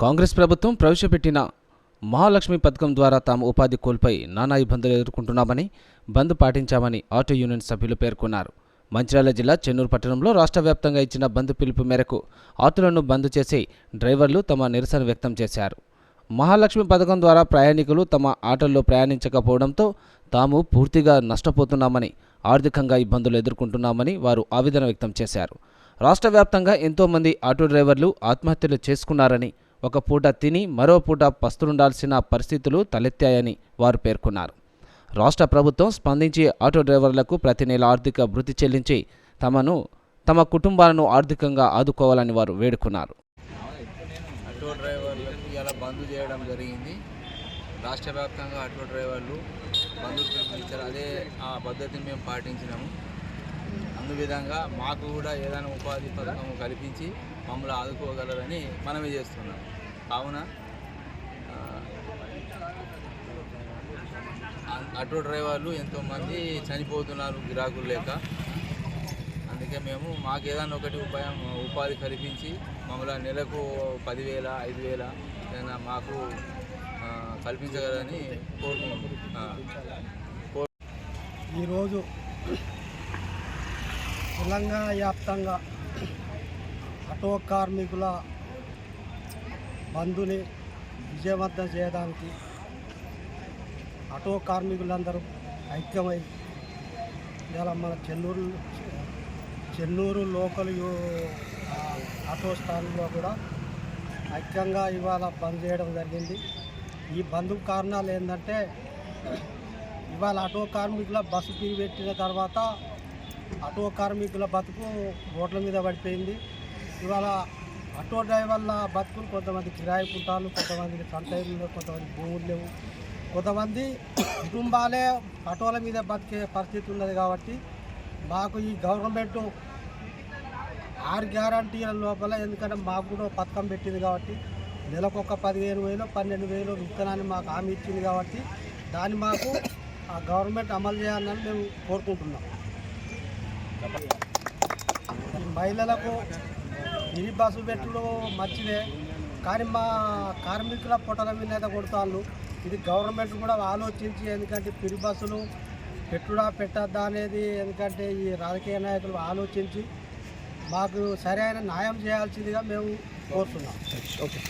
కాంగ్రెస్ ప్రభుత్వం ప్రవేశపెట్టిన మహాలక్ష్మి పథకం ద్వారా తాము ఉపాధి కోల్పోయి నానా ఇబ్బందులు ఎదుర్కొంటున్నామని బంద్ పాటించామని ఆటో యూనియన్ సభ్యులు పేర్కొన్నారు. మంచిర్యాల జిల్లా చెన్నూరు పట్టణంలో రాష్ట్ర వ్యాప్తంగా ఇచ్చిన బంద్ పిలుపు మేరకు ఆటోలను బంద్ చేసి డ్రైవర్లు తమ నిరసన వ్యక్తం చేశారు. మహాలక్ష్మి పథకం ద్వారా ప్రయాణికులు తమ ఆటల్లో ప్రయాణించకపోవడంతో తాము పూర్తిగా నష్టపోతున్నామని ఆర్థికంగా ఇబ్బందులు ఎదుర్కొంటున్నామని వారు ఆవేదన వ్యక్తం చేశారు. రాష్ట్ర వ్యాప్తంగా ఎంతోమంది ఆటో డ్రైవర్లు ఆత్మహత్యలు చేసుకున్నారని ఒక పూట తిని మరో పూట పస్తులుండాల్సిన పరిస్థితులు తలెత్తాయని వారు పేర్కొన్నారు. రాష్ట్ర ప్రభుత్వం స్పందించి ఆటో డ్రైవర్లకు ప్రతి నెల ఆర్థిక భృతి చెల్లించి తమను తమ కుటుంబాలను ఆర్థికంగా ఆదుకోవాలని వారు వేడుకున్నారు. ఆటో డ్రైవర్లకు ఇలా బంద్ చేయడం జరిగింది. రాష్ట్ర వ్యాప్తంగా ఆటో డ్రైవర్లు బంద్ అదే ఆ పద్ధతిని మేము పాటించినాము. విధంగా మాకు కూడా ఏదైనా ఉపాధి పథకం కల్పించి మమ్మల్ని ఆదుకోగలరని మనమే చేస్తున్నాం. కావున ఆటో డ్రైవర్లు ఎంతోమంది చనిపోతున్నారు గిరాకులు లేక. అందుకే మేము మాకు ఏదైనా ఒకటి ఉపాయం ఉపాధి కల్పించి మమ్మల్ని నెలకు పదివేల ఐదు వేల ఏదైనా మాకు కల్పించగలని కోరుకుంటున్నాం. ఈరోజు తెలంగాణ వ్యాప్తంగా ఆటో కార్మికుల బంధుని విజయవంతం చేయడానికి ఆటో కార్మికులందరూ ఐక్యమై ఇలా మన చెన్నూరు చెన్నూరు లోకల్ ఆటో స్థానంలో కూడా ఐక్యంగా ఇవాళ బంద్ చేయడం జరిగింది. ఈ బంధు కారణాలు ఏంటంటే ఇవాళ ఆటో కార్మికుల బస్సు తిరిగి పెట్టిన తర్వాత ఆటో కార్మికుల బతుకు రోడ్ల మీద పడిపోయింది. ఇవాళ ఆటో డ్రైవర్ల బతుకులు కొంతమంది కిరాయి పుట్టాలు కొంతమందికి సంతైలు కొంతమంది భూములు లేవు. కొంతమంది కుటుంబాలే ఆటోల మీద బతికే పరిస్థితి ఉన్నది కాబట్టి మాకు ఈ గవర్నమెంట్ ఆరు గ్యారంటీల లోపల ఎందుకంటే మాకు కూడా పథకం పెట్టింది కాబట్టి నెలకు ఒక పదిహేను వేలు పన్నెండు వేలు విత్తనాన్ని మాకు హామీ ఇచ్చింది కాబట్టి దాన్ని మాకు ఆ గవర్నమెంట్ అమలు చేయాలని మేము కోరుకుంటున్నాం. మహిళలకు ఇరి బస్సు పెట్టుడు మంచిదే కానీ మా కార్మికుల పొట్టల మీద కొడతాళ్ళు. ఇది గవర్నమెంట్ కూడా ఆలోచించి ఎందుకంటే పిరి బస్సులు పెట్టుడా పెట్టద్దా అనేది ఎందుకంటే ఈ రాజకీయ నాయకులు ఆలోచించి మాకు సరైన న్యాయం చేయాల్సిందిగా మేము కోరుతున్నాం. ఓకే.